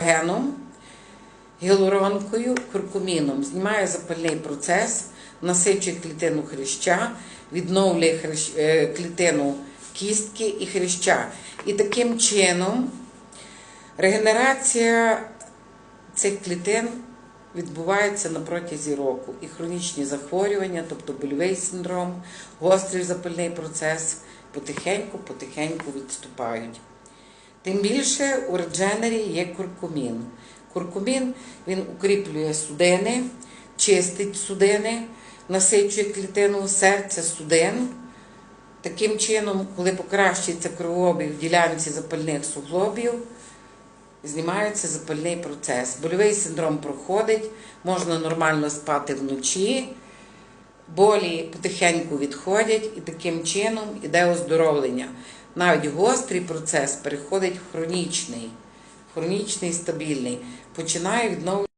колагеном, гіалуронкою, куркуміном. Знімає запальний процес, насичує клітину хряща, відновлює хрящ- е, клітину кістки і хряща. І таким чином регенерація цих клітин відбувається на протязі року. І хронічні захворювання, тобто больовий синдром, гострий запальний процес потихеньку-потихеньку відступають. Тим більше у редженері є куркумін. Куркумін він укріплює судини, чистить судини, насичує клітину серця судин. Таким чином, коли покращується кровообіг в ділянці запальних суглобів, знімається запальний процес. Больовий синдром проходить, можна нормально спати вночі, болі потихеньку відходять і таким чином іде оздоровлення. Навіть гострий процес переходить в хронічний, хронічний стабільний, починає відновлювати.